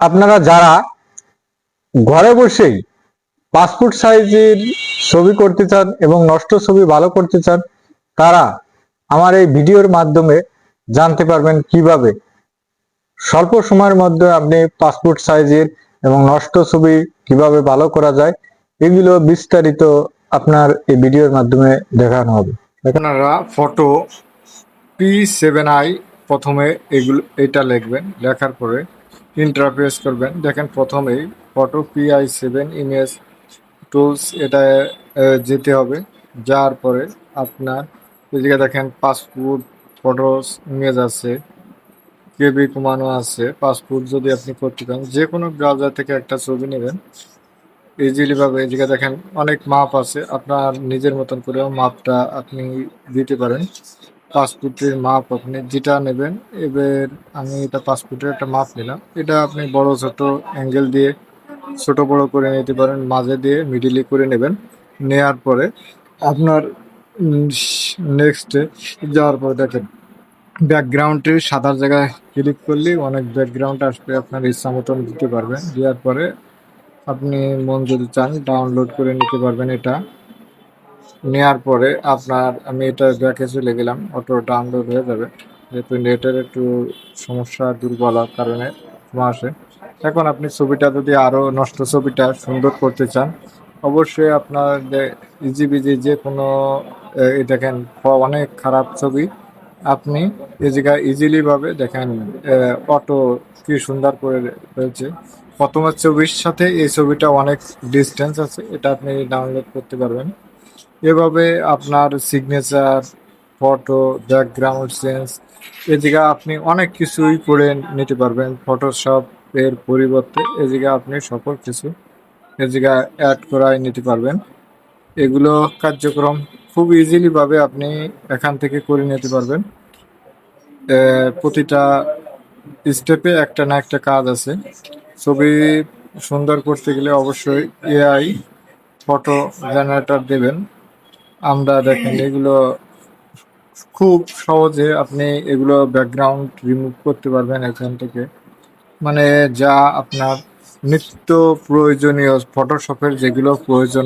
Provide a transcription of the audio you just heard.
আপনারা যারা ঘরে বসেই পাসপোর্ট সাইজের ছবি করতে চান এবং নষ্ট ছবি ভালো করতে চান, তারা আমার এই ভিডিওর মাধ্যমে জানতে পারবেন কীভাবে স্বল্প সময়ের মধ্যে আপনি পাসপোর্ট সাইজের এবং নষ্ট ছবি কীভাবে ভালো করা যায়, এগুলো বিস্তারিত আপনার এই ভিডিওর মাধ্যমে দেখানো হবে। আপনারা ফটো পি সেভেন আই প্রথমে এগুলো, এটা লিখবেন, লেখার পরে ইন্টারফেস করবেন। দেখেন প্রথমেই photo P I seven image tools এটা যেতে হবে। যাওয়ার পরে আপনার এদিকে দেখেন পাসপোর্ট ফটোস ইমেজ আছে কেবি কমানো আছে পাসপোর্ট যদি আপনি করতে চান যে কোনো ব্রাউজার থেকে একটা ছবি নেবেন ইজিলি ভাবে এদিকে দেখেন অনেক মাপ আছে, আপনার নিজের মতন করেও মাপটা আপনি দিতে পারেন। পাসপোর্টের মাপ আপনি যেটা নেবেন, এবার আমি এটা পাসপোর্টের একটা মাপ নিলাম। এটা আপনি বড় ছোট অ্যাঙ্গেল দিয়ে ছোট বড় করে নিতে পারেন, মাঝে দিয়ে মিডিলে করে নেবেন। নেয়ার পরে আপনার নেক্সটে যাওয়ার পরে দেখেন ব্যাকগ্রাউন্ডে সাদার জায়গায় ক্লিক করলে অনেক ব্যাকগ্রাউন্ড আসবে, আপনার ইচ্ছা মতন দিতে পারবেন। দেওয়ার পরে আপনি মন যদি চান ডাউনলোড করে নিতে পারবেন এটা। নেওয়ার পরে আপনার, আমি এটা ব্যাকে চলে গেলাম অটো ডাউনলোড হয়ে যাবে। যেহেতু নেটের একটু সমস্যা দুর্বলার কারণে আসে। এখন আপনি ছবিটা যদি আরও নষ্ট ছবিটা সুন্দর করতে চান, অবশ্যই আপনার যে ইজি বিজি যে কোনো এই দেখেন, অনেক খারাপ ছবি আপনি এই জায়গায় ইজিলিভাবে দেখেন অটো কি সুন্দর করে রয়েছে। প্রথমের ছবির সাথে এই ছবিটা অনেক ডিস্টেন্স আছে, এটা আপনি ডাউনলোড করতে পারবেন। এভাবে আপনার সিগনেচার ফটো ব্যাকগ্রাউন্ড সেন্স এদিকে আপনি অনেক কিছুই করে নিতে পারবেন। ফটোশপ এর পরিবর্তে এদিকে আপনি সকল কিছু এদিকে অ্যাড করাই নিতে পারবেন। এগুলো কার্যক্রম খুব ইজিলিভাবে আপনি এখান থেকে করে নিতে পারবেন। প্রতিটা স্টেপে একটা না একটা কাজ আছে। ছবি সুন্দর করতে গেলে অবশ্যই এআই ফটো জেনারেটর দেবেন। আমরা দেখেন, এগুলো খুব সহজে আপনি এগুলো ব্যাকগ্রাউন্ড রিমুভ করতে পারবেন এখান থেকে। মানে যা আপনার নিত্য প্রয়োজনীয় ফটোশপের যেগুলো প্রয়োজন